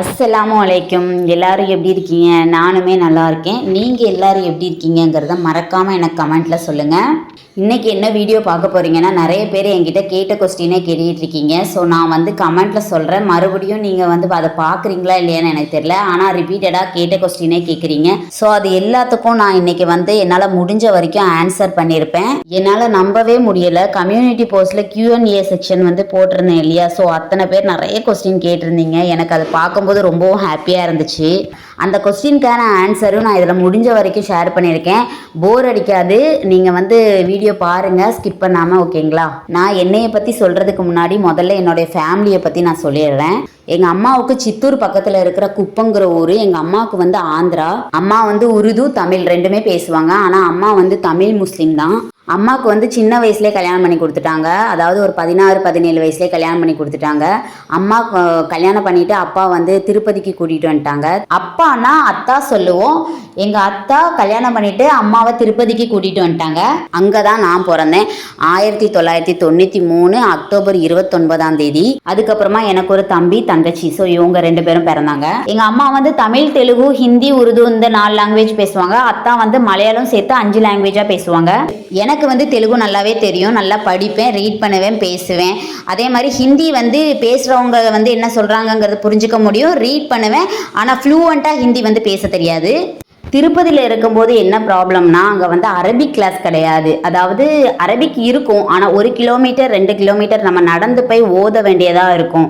அஸ்ஸலாமு அலைக்கும். எல்லாரும் எப்படி இருக்கீங்க? நானுமே நல்லா இருக்கேன். நீங்கள் எல்லாரும் எப்படி இருக்கீங்கங்கிறத மறக்காமல் எனக்கு கமெண்ட்டில் சொல்லுங்கள் இன்றைக்கி என்ன வீடியோ பார்க்க போகிறீங்கன்னா நிறைய பேர் என்கிட்ட கேட்ட கொஸ்டினே கேட்டுட்ருக்கீங்க ஸோ நான் வந்து கமெண்ட்டில் சொல்கிறேன் மறுபடியும் நீங்கள் வந்து அதை பார்க்குறீங்களா இல்லையான்னு எனக்கு தெரியல. ஆனால் ரிப்பீட்டடாக கேட்ட கொஸ்டினே கேட்குறீங்க ஸோ அது எல்லாத்துக்கும் நான் இன்றைக்கி வந்து என்னால் முடிஞ்ச வரைக்கும் ஆன்சர் பண்ணியிருப்பேன் என்னால் நம்பவே முடியலை. கம்யூனிட்டி போஸ்ட்டில் கியூஎன்ஏ செக்ஷன் வந்து போட்டிருந்தேன் இல்லையா? ஸோ அத்தனை பேர் நிறைய கொஸ்டின் கேட்டிருந்தீங்க. எனக்கு அதை பார்க்கும்போது ரொம்பவும் ஹாப்பியாக இருந்துச்சு. அந்த கொஸ்டினுக்கான ஆன்சரும் நான் இதில் முடிஞ்ச வரைக்கும் ஷேர் பண்ணியிருக்கேன். போர் அடிக்காது. நீங்கள் வந்து வீடியோ பாருங்கள் ஸ்கிப் பண்ணாமல் ஓகேங்களா நான் என்னையை பற்றி சொல்கிறதுக்கு முன்னாடி முதல்ல என்னுடைய ஃபேமிலியை பற்றி நான் சொல்லிடுறேன். எங்கள் அம்மாவுக்கு சித்தூர் பக்கத்தில் இருக்கிற குப்பங்கிற ஊர் எங்கள் அம்மாவுக்கு வந்து ஆந்திரா. அம்மா வந்து உருது தமிழ் ரெண்டுமே பேசுவாங்க. ஆனால் அம்மா வந்து தமிழ் முஸ்லீம் தான். அம்மாவுக்கு வந்து சின்ன வயசுலேயே கல்யாணம் பண்ணி கொடுத்துட்டாங்க. அதாவது ஒரு பதினாறு பதினேழு வயசுலேயே கல்யாணம் பண்ணி கொடுத்துட்டாங்க. அம்மா கல்யாணம் பண்ணிட்டு அப்பா வந்து திருப்பதிக்கு கூட்டிகிட்டு வந்துட்டாங்க. அப்பானா அத்தா சொல்லுவோம். எங்கள் அத்தா கல்யாணம் பண்ணிட்டு அம்மாவை திருப்பதிக்கு கூட்டிகிட்டு வந்துட்டாங்க. அங்கே தான் நான் பிறந்தேன். ஆயிரத்தி தொள்ளாயிரத்தி தொண்ணூற்றி மூணு அக்டோபர் இருபத்தொன்பதாம் தேதி. அதுக்கப்புறமா எனக்கு ஒரு தம்பி தங்கச்சி. ஸோ இவங்க ரெண்டு பேரும் பிறந்தாங்க. எங்கள் அம்மா வந்து தமிழ் தெலுங்கு ஹிந்தி உருது இந்த நாலு லாங்குவேஜ் பேசுவாங்க. அத்தா வந்து மலையாளம் சேர்த்து அஞ்சு லாங்குவேஜாக பேசுவாங்க. எனக்கு வந்து தெலுங்கு நல்லாவே தெரியும். நல்லா படிப்பேன் ரீட் பண்ணுவேன் பேசுவேன். அதே மாதிரி ஹிந்தி வந்து பேசுகிறவங்க வந்து என்ன சொல்கிறாங்கங்கிறது புரிஞ்சுக்க முடியும். ரீட் பண்ணுவேன். ஆனால் ஃப்ளூவண்ட்டாக ஹிந்தி வந்து பேச தெரியாது. திருப்பதியில் இருக்கும்போது என்ன ப்ராப்ளம்னா அங்கே வந்து அரபிக் கிளாஸ் கிடையாது. அதாவது அரபிக் இருக்கும். ஆனால் ஒரு கிலோமீட்டர் ரெண்டு கிலோமீட்டர் நம்ம நடந்து போய் ஓத வேண்டியதாக இருக்கும்.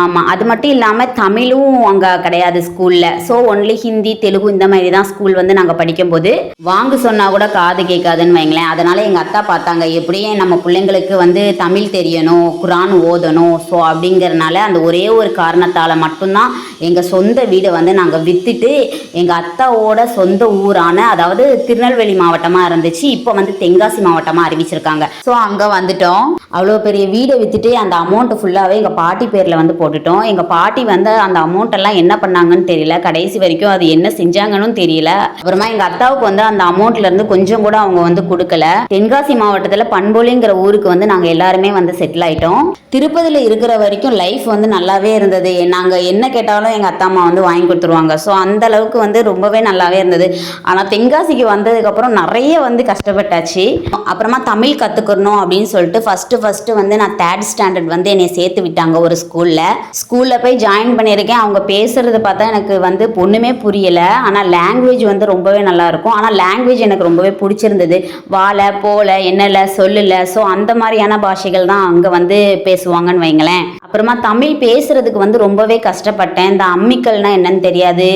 ஆமாம் அது மட்டும் இல்லாமல் தமிழும் அங்கே கிடையாது ஸ்கூலில் ஸோ ஒன்லி ஹிந்தி தெலுங்கு இந்த மாதிரி தான் ஸ்கூல் வந்து நாங்கள் படிக்கும்போது வாங்க சொன்னால் கூட காது கேட்காதுன்னு வைங்களேன். அதனால் எங்கள் அத்தா பார்த்தாங்க எப்படியும் நம்ம பிள்ளைங்களுக்கு வந்து தமிழ் தெரியணும் குரான் ஓதணும். ஸோ அப்படிங்கிறனால அந்த ஒரே ஒரு காரணத்தால் மட்டும்தான் எங்கள் சொந்த வீடை வந்து நாங்கள் விற்றுட்டு எங்கள் அத்தாவோட சொந்த ஊரான அதாவது திருநெல்வேலி மாவட்டமாக இருந்துச்சு. இப்போ வந்து தென்காசி மாவட்டமாக அறிவிச்சிருக்காங்க. ஸோ அங்கே வந்துட்டோம். அவ்வளோ பெரிய வீடை விற்றுட்டு அந்த அமௌண்ட்டு ஃபுல்லாகவே எங்கள் பாட்டி பேரில் வந்து போட்டுட்டோம். எங்கள் பாட்டி வந்து அந்த அமௌண்ட்டெல்லாம் என்ன பண்ணாங்கன்னு தெரியல. கடைசி வரைக்கும் அது என்ன செஞ்சாங்கன்னு தெரியல. அப்புறமா எங்கள் அத்தாவுக்கு வந்து அந்த அமௌண்ட்லேருந்து கொஞ்சம் கூட அவங்க வந்து கொடுக்கல. தென்காசி மாவட்டத்தில் பண்பொலிங்கிற ஊருக்கு வந்து நாங்கள் எல்லாருமே வந்து செட்டில் ஆகிட்டோம் திருப்பதியில் இருக்கிற வரைக்கும் லைஃப் வந்து நல்லாவே இருந்தது. நாங்கள் என்ன கேட்டாலும் எங்கள் அத்தா அம்மா வந்து வாங்கி கொடுத்துருவாங்க. ஸோ அந்த அளவுக்கு வந்து ரொம்பவே நல்லாவே இருந்தது. ஆனால் தென்காசிக்கு வந்ததுக்கப்புறம் நிறைய வந்து கஷ்டப்பட்டாச்சு. அப்புறமா தமிழ் கற்றுக்கணும் அப்படின்னு சொல்லிட்டு ஃபஸ்ட்டு ஃபஸ்ட்டு வந்து நான் தேர்ட் ஸ்டாண்டர்ட் வந்து என்னை சேர்த்து விட்டாங்க ஒரு ஸ்கூலில் ஸ்கூலில் போய் ஜாயின் பண்ணியிருக்கேன். அவங்க பேசுகிறத பார்த்தா எனக்கு வந்து ஒன்றுமே புரியலை. ஆனால் லாங்குவேஜ் வந்து ரொம்பவே நல்லாயிருக்கும் ஆனால் லாங்குவேஜ் எனக்கு ரொம்பவே பிடிச்சிருந்தது. வாழ போல என்னல சொல்லல. ஸோ அந்த மாதிரியான பாஷைகள் தான் அங்கே வந்து பேசுவாங்கன்னு வைங்களேன். அப்புறமா தமிழ் பேசுறதுக்கு வந்து ரொம்பவே கஷ்டப்பட்டேன். இந்த அம்மிக்கல்னா என்னன்னு தெரியாது.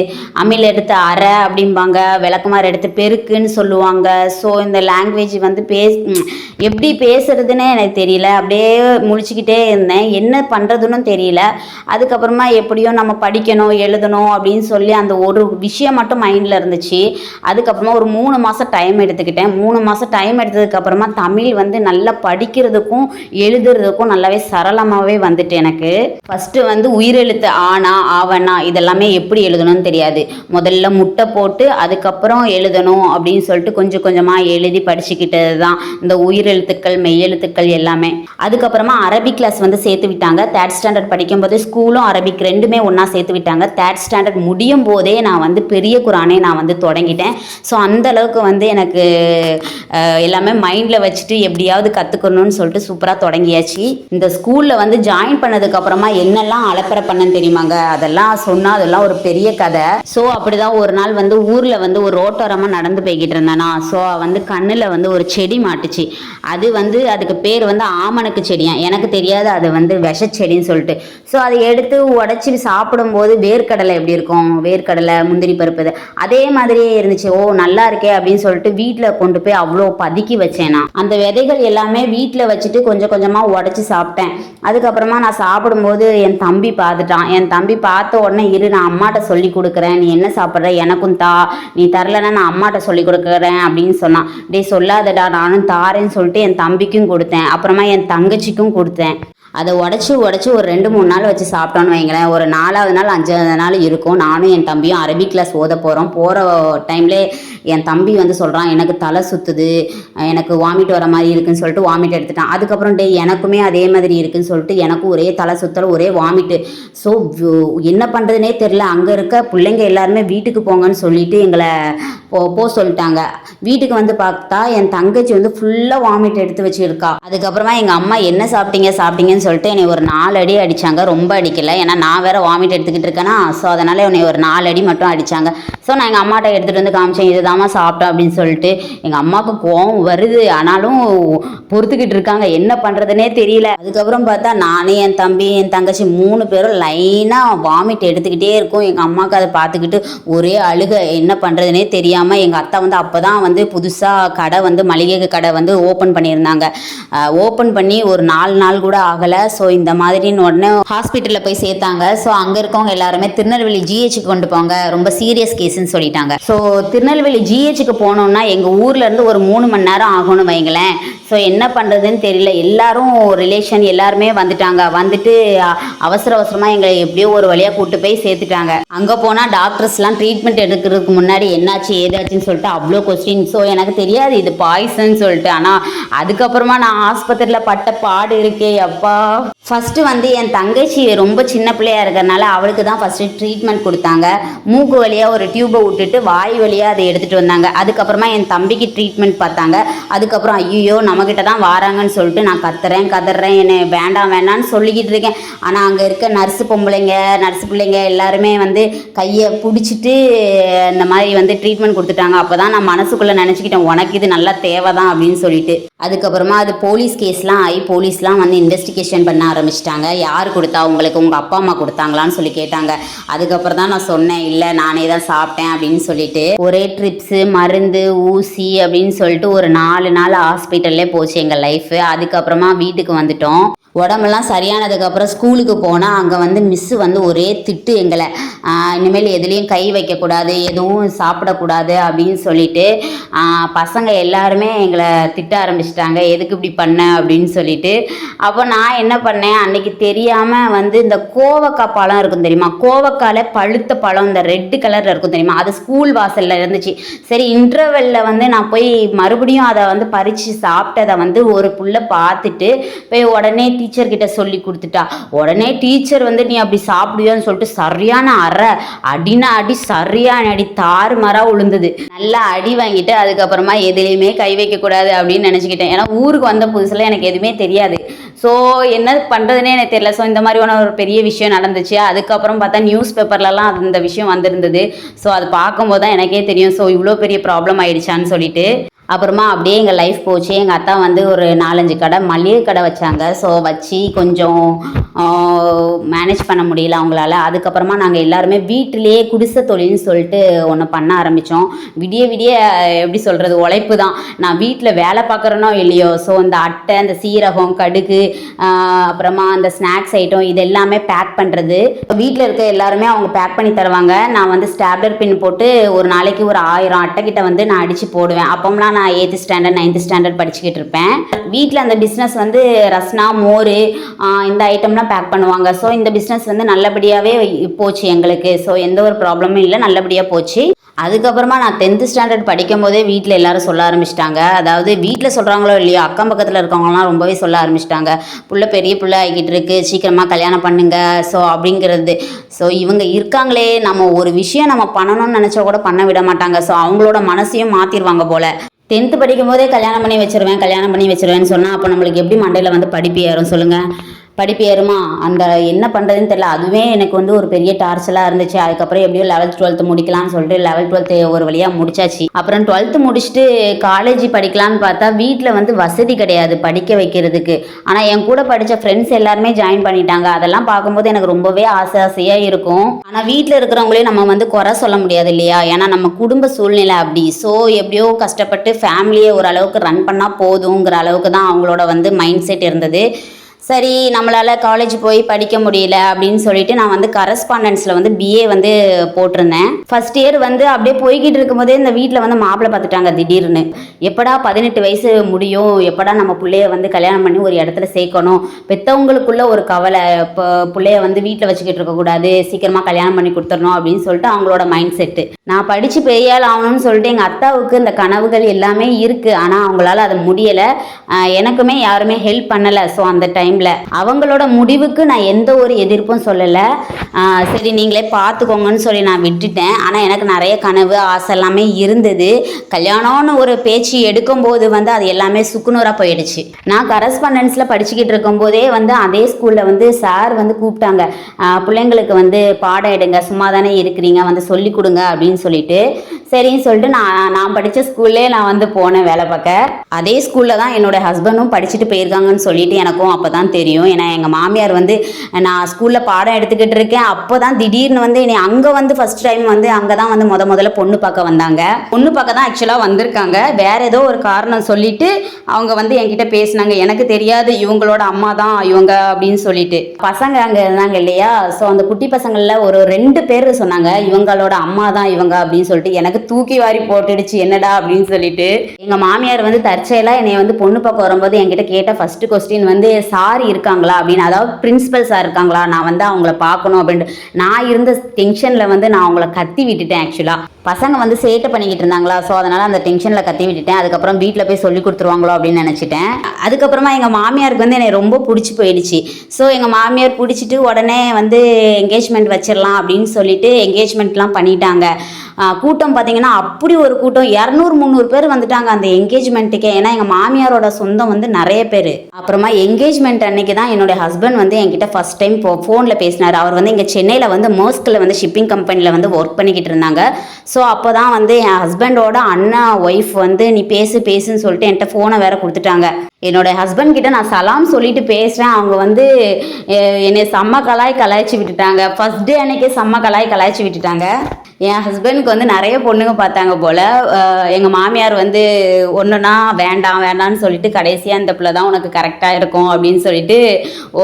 அம்மியில் எடுத்து அரை அப்படிம்பாங்க விளக்குமாறு எடுத்து பெருக்குன்னு சொல்லுவாங்க. ஸோ இந்த லாங்குவேஜ் வந்து பேஸ் எப்படி பேசுறதுன்னே எனக்கு தெரியல. அப்படியே முழிச்சுக்கிட்டே இருந்தேன். என்ன பண்ணுறதுன்னு தெரியல. அதுக்கப்புறமா எப்படியோ நம்ம படிக்கணும் எழுதணும் அப்படின்னு சொல்லி அந்த ஒரு விஷயம் மட்டும் மைண்டில் இருந்துச்சு. அதுக்கப்புறமா ஒரு மூணு மாதம் டைம் எடுத்துக்கிட்டேன். மூணு மாதம் டைம் எடுத்ததுக்கப்புறமா தமிழ் வந்து நல்லா படிக்கிறதுக்கும் எழுதுறதுக்கும் நல்லாவே சரளமாகவே வந்துட்டேன் எனக்கு. ஃபஸ்ட்டு வந்து உயிரெழுத்து ஆனா ஆவணா இதெல்லாமே எப்படி எழுதணும்னு தெரியாது. முதல்ல முட்டை போட்டு அதுக்கப்புறம் எழுதணும் அப்படின்னு சொல்லிட்டு கொஞ்சம் கொஞ்சமாக எழுதி படிச்சுக்கிட்டது தான் இந்த உயிரெழுத்துக்கள் மெய்யெழுத்துக்கள் எல்லாமே. அதுக்கப்புறமா அரபிக் கிளாஸ் வந்து சேர்த்து விட்டாங்க. தேர்ட் ஸ்டாண்டர்ட் படிக்கும்போது ஸ்கூலும் அரபிக் ரெண்டுமே ஒன்றா சேர்த்து விட்டாங்க. தேர்ட் ஸ்டாண்டர்ட் முடியும் போதே நான் வந்து பெரிய குரானே நான் வந்து தொடங்கிட்டேன். ஸோ அந்த அளவுக்கு வந்து எனக்கு எல்லாமே மைண்டில் வச்சுட்டு எப்படியாவது கற்றுக்கணும்னு சொல்லிட்டு சூப்பராக தொடங்கியாச்சு. இந்த ஸ்கூலில் வந்து ஜாயின் பண்ண பண்ணதுக்கப்புறமா என்னெல்லாம் அலப்பறை பண்ணேன்னு தெரியுமாங்க? அதெல்லாம் சொன்னால் அதெல்லாம் ஒரு பெரிய கதை. ஸோ அப்படிதான் ஒரு நாள் வந்து ஊரில் வந்து ஒரு ரோட்டோரமாக நடந்து போய்கிட்டு இருந்தேனா ஸோ வந்து கண்ணில் வந்து ஒரு செடி மாட்டுச்சு. அது வந்து அதுக்கு பேர் வந்து ஆமணக்கு செடியா? எனக்கு தெரியாது அது வந்து விஷச்செடின்னு சொல்லிட்டு. ஸோ அதை எடுத்து உடச்சி சாப்பிடும்போது வேர்க்கடலை எப்படி இருக்கும்? வேர்க்கடலை முந்திரி பருப்பு அதே மாதிரியே இருந்துச்சு. ஓ நல்லா இருக்கே அப்படின்னு சொல்லிட்டு வீட்டில் கொண்டு போய் அவ்வளோ பதுக்கி வச்சேனா. அந்த விதைகள் எல்லாமே வீட்டில் வச்சுட்டு கொஞ்சம் கொஞ்சமாக உடச்சி சாப்பிட்டேன். அதுக்கப்புறமா நான் சாப்பிடும்போது என் தம்பி பார்த்துட்டான். என் தம்பி பார்த்த உடனே இரு நான் அம்மாட்ட சொல்லி கொடுக்குறேன். நீ என்ன சாப்பிட்ற? எனக்கும் தா. நீ தரலன்னா நான் அம்மாட்ட சொல்லி கொடுக்குறேன் அப்படின்னு சொன்னான். டே சொல்லாதடா. நானும் தாரேன்னு சொல்லிட்டு என் தம்பிக்கும் கொடுத்தேன். அப்புறமா என் தங்கச்சிக்கும் கொடுத்தேன். அதை உடச்சி உடச்சி ஒரு ரெண்டு மூணு நாள் வச்சு சாப்பிட்டோன்னு வைங்களேன். ஒரு நாலாவது நாள் அஞ்சாவது நாள் இருக்கும். நானும் என் தம்பியும் அரபிக் கிளாஸ் ஓத போகிறோம் போகிற டைம்லே என் தம்பி வந்து சொல்கிறான் எனக்கு தலை சுற்றுது எனக்கு வாமிட் வர மாதிரி இருக்குன்னு சொல்லிட்டு வாமிட் எடுத்துட்டான். அதுக்கப்புறம் டே எனக்குமே அதே மாதிரி இருக்குன்னு சொல்லிட்டு எனக்கும் ஒரே தலை சுத்தல் ஒரே வாமிட்டு ஸோ என்ன பண்ணுறதுனே தெரில அங்கே இருக்க பிள்ளைங்க எல்லாருமே வீட்டுக்கு போங்கன்னு சொல்லிட்டு எங்களை போ போக சொல்லிட்டாங்க. வீட்டுக்கு வந்து பார்த்தா என் தங்கச்சி வந்து ஃபுல்லாக வாமிட் எடுத்து வச்சுருக்கா. அதுக்கப்புறமா எங்கள் அம்மா என்ன சாப்பிட்டீங்க சாப்பிட்டீங்கன்னு சொல்லிட்டு என்னை ஒரு நாலு அடி அடித்தாங்க ரொம்ப அடிக்கல. ஏன்னா நான் வேற வாமிட் எடுத்துக்கிட்டு இருக்கேன்னா ஸோ அதனால் என்னை ஒரு நாலு அடி மட்டும் அடித்தாங்க ஸோ நான் எங்கள் அம்மாட்ட எடுத்துகிட்டு வந்து காமிச்சேன் இதுதான் இதுதாம்மா சாப்பிட்டோம் அப்படின்னு சொல்லிட்டு எங்கள் அம்மாவுக்கு கோவம் வருது. ஆனாலும் பொறுத்துக்கிட்டு இருக்காங்க. என்ன பண்ணுறதுனே தெரியல. அதுக்கப்புறம் பார்த்தா நானே என் தம்பி என் தங்கச்சி மூணு பேரும் லைனாக வாமிட் எடுத்துக்கிட்டே இருக்கும். எங்கள் அம்மாவுக்கு அதை பார்த்துக்கிட்டு ஒரே அழுக. என்ன பண்ணுறதுனே தெரியாமல் எங்கள் அத்தா வந்து அப்போ தான் வந்து புதுசாக கடை வந்து மளிகை கடை வந்து ஓப்பன் பண்ணியிருந்தாங்க. ஓப்பன் பண்ணி ஒரு நாலு நாள் கூட ஆகலை. ஸோ இந்த மாதிரின்னு உடனே ஹாஸ்பிட்டலில் போய் சேர்த்தாங்க. ஸோ அங்கே இருக்கவங்க எல்லாருமே திருநெல்வேலி ஜிஹெச்சுக்கு கொண்டு போங்க. ரொம்ப சீரியஸ் கேஸ்ன்னு சொல்லிட்டாங்க. ஸோ திருநெல்வேலி ஜிஹெச்சுக்கு போனோம்னா எங்கள் ஊர்லேருந்து ஒரு மூணு மணி நேரம் ஆகும்னு வைங்களேன். ஸோ என்ன பண்ணுறதுன்னு தெரியல. எல்லாரும் ரிலேஷன் எல்லாருமே வந்துட்டாங்க. வந்துட்டு அவசர அவசரமாக எங்களை எப்படியோ ஒரு வழியாக கூட்டு போய் சேர்த்துட்டாங்க. அங்கே போனால் டாக்டர்ஸ்லாம் ட்ரீட்மெண்ட் எடுக்கிறதுக்கு முன்னாடி என்னாச்சு ஏதாச்சுன்னு சொல்லிட்டு அவ்வளோ கொஸ்டின் ஸோ எனக்கு தெரியாது இது பாய்சன் சொல்லிட்டு. ஆனால் அதுக்கப்புறமா நான் ஆஸ்பத்திரியில் பட்ட பாடு இருக்கே அப்பா. ஃபஸ்ட்டு வந்து என் தங்கச்சி ரொம்ப சின்ன பிள்ளையா இருக்கிறனால அவளுக்கு தான் ஃபஸ்ட்டு ட்ரீட்மெண்ட் கொடுத்தாங்க. மூக்கு வழியாக ஒரு டியூப்பை விட்டுட்டு வாய் வழியாக அதை எடுத்து எடுத்துகிட்டு வந்தாங்க. அதுக்கப்புறமா என் தம்பிக்கு ட்ரீட்மெண்ட் பார்த்தாங்க. அதுக்கப்புறம் ஐயோ நம்மக்கிட்ட தான் வாராங்கன்னு சொல்லிட்டு நான் கத்துறேன் கதறேன் என்னை வேண்டாம் வேண்டாம்னு சொல்லிக்கிட்டு இருக்கேன். ஆனால் அங்கே இருக்க நர்ஸு பொம்பளைங்க நர்ஸு பிள்ளைங்க எல்லாருமே வந்து கையை பிடிச்சிட்டு இந்த மாதிரி வந்து ட்ரீட்மெண்ட் கொடுத்துட்டாங்க. அப்போ தான் நான் மனசுக்குள்ளே நினச்சிக்கிட்டேன் உனக்கு இது நல்லா தேவை தான் அப்படின்னு சொல்லிட்டு. அதுக்கப்புறமா அது போலீஸ் கேஸ்லாம் ஆகி போலீஸ்லாம் வந்து இன்வெஸ்டிகேஷன் பண்ண ஆரம்பிச்சிட்டாங்க. யார் கொடுத்தா உங்களுக்கு? உங்கள் அப்பா அம்மா கொடுத்தாங்களான்னு சொல்லி கேட்டாங்க. அதுக்கப்புறம் தான் நான் சொன்னேன் இல்லை நானே தான் சாப்பிட்டேன் அப்படின்னு சொல்லிட்டு ஒரே ட்ரிப்ஸு மருந்து ஊசி அப்படின்னு சொல்லிட்டு ஒரு நாலு நாள் ஹாஸ்பிட்டல்லே போச்சு எங்கள் லைஃபு. அதுக்கப்புறமா வீட்டுக்கு வந்துட்டோம். உடம்பெல்லாம் சரியானதுக்கப்புறம் ஸ்கூலுக்கு போனால் அங்கே வந்து மிஸ்ஸு வந்து ஒரே திட்டு எங்களை. இனிமேல் எதுலேயும் கை வைக்கக்கூடாது எதுவும் சாப்பிடக்கூடாது அப்படின்னு சொல்லிட்டு பசங்க எல்லாருமே எங்களை திட்ட ஆரம்பிச்சிட்டாங்க. எதுக்கு இப்படி பண்ண அப்படின்னு சொல்லிட்டு. அப்போ நான் என்ன பண்ணேன்? அன்னைக்கு தெரியாமல் வந்து இந்த கோவக்காய் பழம் இருக்கும் தெரியுமா? கோவக்காயில் பழுத்த பழம் இந்த ரெட்டு கலரில் இருக்கும் தெரியுமா? அது ஸ்கூல் வாசலில் இருந்துச்சு. சரி இன்டர்வெல்ல வந்து நான் போய் மறுபடியும் அதை வந்து பறித்து சாப்பிட்டதை வந்து ஒரு புள்ள பார்த்துட்டு போய் உடனே டீச்சர்கிட்ட சொல்லி கொடுத்துட்டா. உடனே டீச்சர் வந்து நீ அப்படி சாப்பிடுவியான்னு சொல்லிட்டு சரியான அறை அடினா அடி சரியான அடி தாறுமாறாக உளுந்தது. நல்லா அடி வாங்கிட்டு அதுக்கப்புறமா எதுலேயுமே கை வைக்கக்கூடாது அப்படின்னு நினச்சிக்கிட்டேன். ஏன்னா ஊருக்கு வந்த புதுசில் எனக்கு எதுவுமே தெரியாது. ஸோ என்ன பண்ணுறதுனே எனக்கு தெரியல. ஸோ இந்த மாதிரியான ஒரு பெரிய விஷயம் நடந்துச்சு. அதுக்கப்புறம் பார்த்தா நியூஸ் பேப்பர்லலாம் அந்த விஷயம் வந்திருந்தது. ஸோ அது பார்க்கும்போது தான் எனக்கே தெரியும். ஸோ இவ்வளோ பெரிய ப்ராப்ளம் ஆயிடுச்சான்னு சொல்லிட்டு அப்புறமா அப்படியே எங்கள் லைஃப் போச்சு. எங்கள் அத்தா வந்து ஒரு நாலஞ்சு கடை மளிகை கடை வச்சாங்க. ஸோ வச்சு கொஞ்சம் மேனேஜ் பண்ண முடியல அவங்களால. அதுக்கப்புறமா நாங்கள் எல்லாருமே வீட்டிலேயே குடிசை தொழில்னு சொல்லிட்டு ஒன்று பண்ண ஆரம்பித்தோம் விடிய விடிய எப்படி சொல்கிறது உழைப்பு தான். நான் வீட்டில் வேலை பார்க்குறேனோ இல்லையோ ஸோ இந்த அட்டை இந்த சீரகம் கடுகு அப்புறமா அந்த ஸ்நாக்ஸ் ஐட்டம் இது எல்லாமே பேக் பண்ணுறது வீட்டில் இருக்க எல்லாருமே அவங்க பேக் பண்ணி தருவாங்க. நான் வந்து ஸ்டாப்லர் பின் போட்டு ஒரு நாளைக்கு ஒரு ஆயிரம் அட்டை கிட்ட வந்து நான் அடித்து போடுவேன். அப்போம்லாம் நான் எயித்து ஸ்டாண்டர்ட் நைன்த்து ஸ்டாண்டர்ட் படிச்சுக்கிட்டு இருப்பேன். வீட்டில் அந்த பிஸ்னஸ் வந்து ரஸ்னா மோர் இந்த ஐட்டம்லாம் பேக் பண்ணுவாங்க. ஸோ இந்த பிஸ்னஸ் வந்து நல்லபடியாகவே போச்சு எங்களுக்கு. ஸோ எந்த ஒரு ப்ராப்ளமும் இல்லை நல்லபடியாக போச்சு. அதுக்கப்புறமா நான் டென்த்து ஸ்டாண்டர்ட் படிக்கும் போதே வீட்டில் எல்லாரும் சொல்ல ஆரம்பிச்சிட்டாங்க. அதாவது வீட்டில் சொல்கிறாங்களோ இல்லையோ அக்கம் பக்கத்தில் இருக்கவங்களாம் ரொம்பவே சொல்ல ஆரம்பிச்சிட்டாங்க. புள்ள பெரிய பிள்ளை ஆகிக்கிட்டு இருக்கு சீக்கிரமாக கல்யாணம் பண்ணுங்க. ஸோ அப்படிங்கிறது. ஸோ இவங்க இருக்காங்களே நம்ம ஒரு விஷயம் நம்ம பண்ணணும்னு நினச்சா கூட பண்ண விட மாட்டாங்க. ஸோ அவங்களோட மனசையும் மாற்றிடுவாங்க போல. டென்த்து படிக்கும் போதே கல்யாணம் பண்ணி வச்சிருவேன் கல்யாணம் பண்ணி வச்சிருவேன்னு சொன்னால் அப்போ நம்மளுக்கு எப்படி மண்டையில் வந்து படிப்பு ஏறும் சொல்லுங்கள் படிப்பு ஏறுமா அந்த என்ன பண்ணுறதுன்னு தெரியல. அதுவே எனக்கு வந்து ஒரு பெரிய டார்ச்சலாக இருந்துச்சு. அதுக்கப்புறம் எப்படியோ லெவல்த் டுவெல்த்து முடிக்கலாம்னு சொல்லிட்டு லெவல்த் டுவெல்த் ஒரு வழியாக முடிச்சாச்சு. அப்புறம் டுவெல்த்து முடிச்சுட்டு காலேஜ் படிக்கலாம்னு பார்த்தா வீட்டில் வந்து வசதி கிடையாது படிக்க வைக்கிறதுக்கு. ஆனால் என் கூட படித்த ஃப்ரெண்ட்ஸ் எல்லாருமே ஜாயின் பண்ணிட்டாங்க. அதெல்லாம் பார்க்கும்போது எனக்கு ரொம்பவே ஆசை ஆசையாக இருக்கும். ஆனால் வீட்டில் இருக்கிறவங்களையும் நம்ம வந்து குறை சொல்ல முடியாது இல்லையா? ஏன்னா நம்ம குடும்ப சூழ்நிலை அப்படி. ஸோ எப்படியோ கஷ்டப்பட்டு ஃபேமிலியை ஓரளவுக்கு ரன் பண்ணால் போதுங்கிற அளவுக்கு தான் அவங்களோட வந்து மைண்ட் செட் இருந்தது. சரி நம்மளால் காலேஜ் போய் படிக்க முடியல அப்படின்னு சொல்லிட்டு நான் வந்து கரஸ்பாண்டன்ஸில் வந்து பிஏ வந்து போட்டிருந்தேன். ஃபர்ஸ்ட் இயர் வந்து அப்படியே போய்கிட்டு இருக்கும்போதே இந்த வீட்டில் வந்து மாப்பிள்ளை பார்த்துட்டாங்க திடீர்னு. எப்படா பதினெட்டு வயசு முடியும்? எப்படா நம்ம பிள்ளைய வந்து கல்யாணம் பண்ணி ஒரு இடத்துல சேர்க்கணும்? பெற்றவங்களுக்குள்ள ஒரு கவலை இப்போ பிள்ளைய வந்து வீட்டில் வச்சுக்கிட்டு இருக்கக்கூடாது சீக்கிரமாக கல்யாணம் பண்ணி கொடுத்துடணும் அப்படின்னு சொல்லிட்டு அவங்களோட மைண்ட் செட்டு நான் படித்து பெரியால் ஆகணும்னு சொல்லிட்டு எங்கள் அத்தாவுக்கு இந்த கனவுகள் எல்லாமே இருக்குது ஆனால் அவங்களால அது முடியலை. எனக்குமே யாருமே ஹெல்ப் பண்ணலை. ஸோ அந்த டைம் டைமில். அவங்களோட முடிவுக்கு நான் எந்த ஒரு எதிர்ப்பும் சொல்லலை. சரி நீங்களே பார்த்துக்கோங்கன்னு சொல்லி நான் விட்டுட்டேன். ஆனால் எனக்கு நிறைய கனவு ஆசை எல்லாமே இருந்தது. கல்யாணம்னு ஒரு பேச்சு எடுக்கும்போது வந்து அது எல்லாமே சுக்குநூறாக போயிடுச்சு. நான் கரஸ்பாண்டன்ஸில் படிச்சுக்கிட்டு இருக்கும்போதே வந்து அதே ஸ்கூலில் வந்து சார் வந்து கூப்பிட்டாங்க. பிள்ளைங்களுக்கு வந்து பாடம் எடுங்க சும்மா தானே இருக்கிறீங்க வந்து சொல்லி கொடுங்க அப்படின்னு சொல்லிட்டு. சரின்னு சொல்லிட்டு நான் நான் படித்த ஸ்கூல்லே நான் வந்து போனேன் வேலை பார்க்க. அதே ஸ்கூலில் தான் என்னோட ஹஸ்பண்டும் படிச்சுட்டு போயிருக்காங்கன்னு சொல்லிட்டு எனக்கும் அப்போ தான் தெரியும். ஏன்னா எங்கள் மாமியார் வந்து நான் ஸ்கூலில் பாடம் எடுத்துக்கிட்டு இருக்கேன். அப்போ தான் திடீர்னு வந்து என்னை அங்கே வந்து ஃபர்ஸ்ட் டைம் வந்து அங்கே தான் வந்து முத முதல்ல பொண்ணு பார்க்க வந்தாங்க. பொண்ணு பார்க்க தான் ஆக்சுவலாக வந்திருக்காங்க. வேற ஏதோ ஒரு காரணம் சொல்லிட்டு அவங்க வந்து என்கிட்ட பேசினாங்க. எனக்கு தெரியாது இவங்களோட அம்மா தான் இவங்க அப்படின்னு சொல்லிட்டு. பசங்க அங்கே இருந்தாங்க இல்லையா? ஸோ அந்த குட்டி பசங்களில் ஒரு ரெண்டு பேர் சொன்னாங்க இவங்களோட அம்மா தான் இவங்க அப்படின்னு சொல்லிட்டு எனக்கு தூக்கி வாரி போட்டுடுச்சு என்னடா அப்படின்னு சொல்லிட்டு எங்கள் மாமியார் வந்து தற்செயலாக என்னை வந்து பொண்ணு பக்கம் வரும்போது என்கிட்ட கேட்ட ஃபர்ஸ்ட் கொஸ்டின் வந்து சார் இருக்காங்களா? அப்படின்னு அதாவது பிரின்சிபல் சார் இருக்காங்களா? நான் வந்து அவங்கள பார்க்கணும் அப்படின்ட்டு. நான் இருந்த டென்ஷனில் வந்து நான் அவங்கள கத்தி விட்டுட்டேன் ஆக்சுவலாக பசங்க வந்து சேட்டை பண்ணிக்கிட்டு இருந்தாங்களா? ஸோ அதனால் அந்த டென்ஷனில் கத்தி விட்டுட்டேன். அதுக்கப்புறம் வீட்டில் போய் சொல்லி கொடுத்துருவாங்களோ அப்படின்னு நினச்சிட்டேன். அதுக்கப்புறமா எங்கள் மாமியாருக்கு வந்து என்னை ரொம்ப பிடிச்சி போயிடுச்சு. ஸோ எங்கள் மாமியார் பிடிச்சிட்டு உடனே வந்து என்கேஜ்மெண்ட் வச்சிடலாம் அப்படின்னு சொல்லிட்டு என்கேஜ்மெண்ட்லாம் பண்ணிட்டாங்க. கூட்டம் பார்த்தீங்கன்னா அப்படி ஒரு கூட்டம். இரநூறு முந்நூறு பேர் வந்துட்டாங்க அந்த என்கேஜ்மெண்ட்டுக்கே ஏன்னா எங்கள் மாமியாரோட சொந்தம் வந்து நிறைய பேர். அப்புறமா என்கேஜ்மெண்ட் அன்னைக்கு தான் என்னுடைய ஹஸ்பண்ட் வந்து என்கிட்ட ஃபர்ஸ்ட் டைம் ஃபோனில் பேசினார். அவர் வந்து இங்கே சென்னையில் வந்து மோஸ்கில் வந்து ஷிப்பிங் கம்பெனியில் வந்து ஒர்க் பண்ணிக்கிட்டு இருந்தாங்க. ஸோ அப்போ தான் வந்து என் ஹஸ்பண்டோட அண்ணா ஒய்ஃப் வந்து நீ பேசு பேசுன்னு சொல்லிட்டு என்கிட்ட ஃபோனை வேற கொடுத்துட்டாங்க. என்னோட ஹஸ்பண்ட் கிட்ட நான் சலாம் சொல்லிட்டு பேசுகிறேன் அவங்க வந்து என்னை செம்ம கலாய் கலாய்ச்சி விட்டுட்டாங்க. ஃபர்ஸ்ட் டே அன்னைக்கே செம்ம கலாய் கலாய்ச்சி விட்டுட்டாங்க. என் ஹஸ்பண்டுக்கு வந்து நிறைய பொண்ணுங்க பார்த்தாங்க போல். எங்கள் மாமியார் வந்து ஒன்றுனா வேண்டாம் வேண்டாம்னு சொல்லிட்டு கடைசியாக இந்த பிள்ளை தான் உனக்கு கரெக்டாக இருக்கும் அப்படின்னு சொல்லிட்டு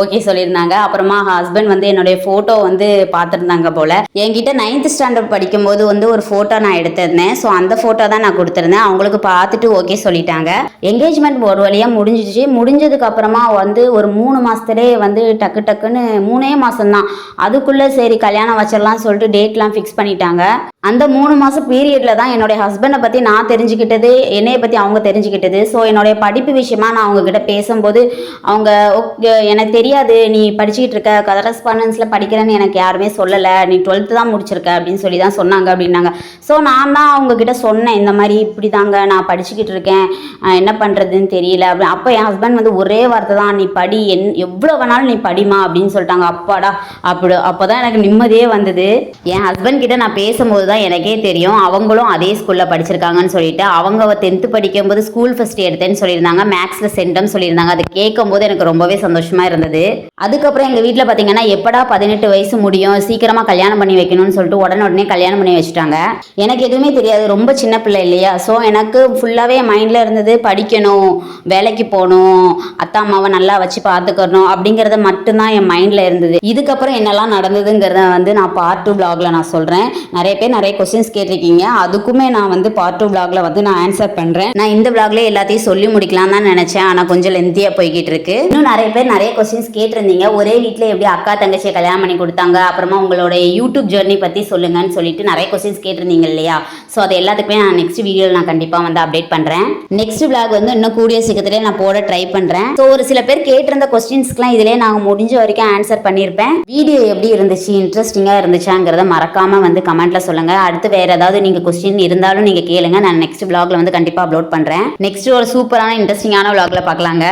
ஓகே சொல்லியிருந்தாங்க. அப்புறமா ஹஸ்பண்ட் வந்து என்னுடைய ஃபோட்டோ வந்து பார்த்துருந்தாங்க போல். என்கிட்ட நைன்த் ஸ்டாண்டர்ட் படிக்கும்போது வந்து ஒரு ஃபோட்டோ நான் எடுத்திருந்தேன். ஸோ அந்த ஃபோட்டோ தான் நான் கொடுத்துருந்தேன். அவங்களுக்கு பார்த்துட்டு ஓகே சொல்லிட்டாங்க. என்கேஜ்மெண்ட் ஒரு வழியாக முடிஞ்சிச்சு. முடிஞ்சதுக்கு அப்புறமா வந்து ஒரு மூணு மாதத்துலேயே வந்து டக்கு டக்குன்னு மூணே மாதம்தான் அதுக்குள்ளே சரி கல்யாணம் வச்சிடலாம் சொல்லிட்டு டேட்லாம் ஃபிக்ஸ் பண்ணிட்டாங்க. அந்த மூணு மாதம் பீரியடில் தான் என்னுடைய ஹஸ்பண்டை பற்றி நான் தெரிஞ்சுக்கிட்டது என்னையை பற்றி அவங்க தெரிஞ்சுக்கிட்டது. ஸோ என்னுடைய படிப்பு விஷயமா நான் அவங்கக்கிட்ட பேசும்போது அவங்க "ஓகே, எனக்கு தெரியாது நீ படிச்சுக்கிட்டு இருக்க கரஸ்பாண்டன்ஸில் படிக்கிறேன்னு எனக்கு யாருமே சொல்லலை நீ டுவெல்த்து தான் முடிச்சிருக்க அப்படின்னு சொல்லி தான் சொன்னாங்க அப்படின்னாங்க. ஸோ நான் தான் அவங்கக்கிட்ட சொன்னேன் இந்த மாதிரி இப்படி தாங்க நான் படிச்சுக்கிட்டு இருக்கேன் என்ன பண்ணுறதுன்னு தெரியல. அப்படி அப்போ என் ஹஸ்பண்ட் வந்து ஒரே வார்த்தை தான் நீ படி என் எவ்வளோ வேணாலும் நீ படிமா அப்படின்னு சொல்லிட்டாங்க. அப்பாடா அப்படி அப்போ தான் எனக்கு நிம்மதியே வந்தது. என் ஹஸ்பண்ட் கிட்ட நான் பேசும்போது தான் எனக்கே தெரியும். அவங்களும் அதே ஸ்கூலில் படிச்சிருக்காங்கன்னு சொல்லிட்டு அவங்க டென்த்து படிக்கும்போது ஸ்கூல் ஃபஸ்ட் எடுத்தேன்னு சொல்லியிருந்தாங்க. மேக்ஸில் சென்டம் சொல்லியிருந்தாங்க. அது கேட்கும்போது எனக்கு ரொம்பவே சந்தோஷமாக இருந்தது. அதுக்கப்புறம் எங்கள் வீட்டில் பார்த்தீங்கன்னா எப்படா பதினெட்டு வயசு முடியும் சீக்கிரமாக கல்யாணம் பண்ணி வைக்கணும்னு சொல்லிட்டு உடனே உடனே கல்யாணம் பண்ணி வச்சுட்டாங்க. எனக்கு எதுவுமே தெரியாது. ரொம்ப சின்ன பிள்ளை இல்லையா? ஸோ எனக்கு ஃபுல்லாகவே மைண்டில் இருந்தது படிக்கணும் வேலைக்கு போகணும் அத்தா அம்மாவை நல்லா வச்சு பார்த்துக்கணும் அப்படிங்கிறத மட்டும்தான் என் மைண்டில் இருந்தது. இதுக்கப்புறம் என்னெல்லாம் நடந்ததுங்கிறத வந்து நான் பார்ட் டூ பிளாகில் நான் சொல்கிறேன் நிறைய பேர் நிறைய கொஸ்டின்ஸ் கேட்டிருக்கீங்க. அதுக்குமே நான் வந்து பார்ட் டூ பிளாக்ல வந்து நான் ஆன்சர் பண்ணுறேன் நான் இந்த பிளாக்ல எல்லாத்தையும் சொல்லி முடிக்கலாம் தான் நினச்சேன். ஆனால் கொஞ்சம் லென்த்தியாக போய்கிட்டு இருக்கு. இன்னும் நிறைய பேர் நிறைய கொஸ்டின்ஸ் கேட்டிருந்தீங்க. ஒரே வீட்டில் எப்படி அக்கா தங்கச்சியை கல்யாணம் பண்ணி கொடுத்தாங்க? அப்புறமா உங்களோட யூடியூப் ஜேர்னி பற்றி சொல்லுங்கன்னு சொல்லிட்டு நிறைய கொஸ்டின்ஸ் கேட்டிருந்தீங்க இல்லையா? ஸோ அது எல்லாத்துக்குமே நான் நெக்ஸ்ட் வீடியோவில் நான் கண்டிப்பாக வந்து அப்டேட் பண்ணுறேன் நெக்ஸ்ட் பிளாக் வந்து இன்னும் கூடிய சீக்கிரத்திலே நான் போட ட்ரை பண்ணுறேன் ஸோ ஒரு சில பேர் கேட்டிருந்த கொஸ்டின்ஸ்க்குலாம் இதிலே நான் முடிஞ்ச வரைக்கும் ஆன்சர் பண்ணியிருப்பேன் வீடியோ எப்படி இருந்துச்சு? இன்ட்ரெஸ்டிங்காக இருந்துச்சாங்கிறத மறக்காமல் வந்து கமெண்ட்டில் சொல்லுங்கள் அடுத்து வேறு ஏதாவது நீங்கள் கொஸ்டின் இருந்தாலும் நீங்கள் கேளுங்க. நான் நெக்ஸ்ட் பிளாக்ல வந்து கண்டிப்பாக அப்லோட் பண்ணுறேன் நெக்ஸ்ட் ஒரு சூப்பரான இன்ட்ரெஸ்டிங்கான vlogல பார்க்கலாங்க.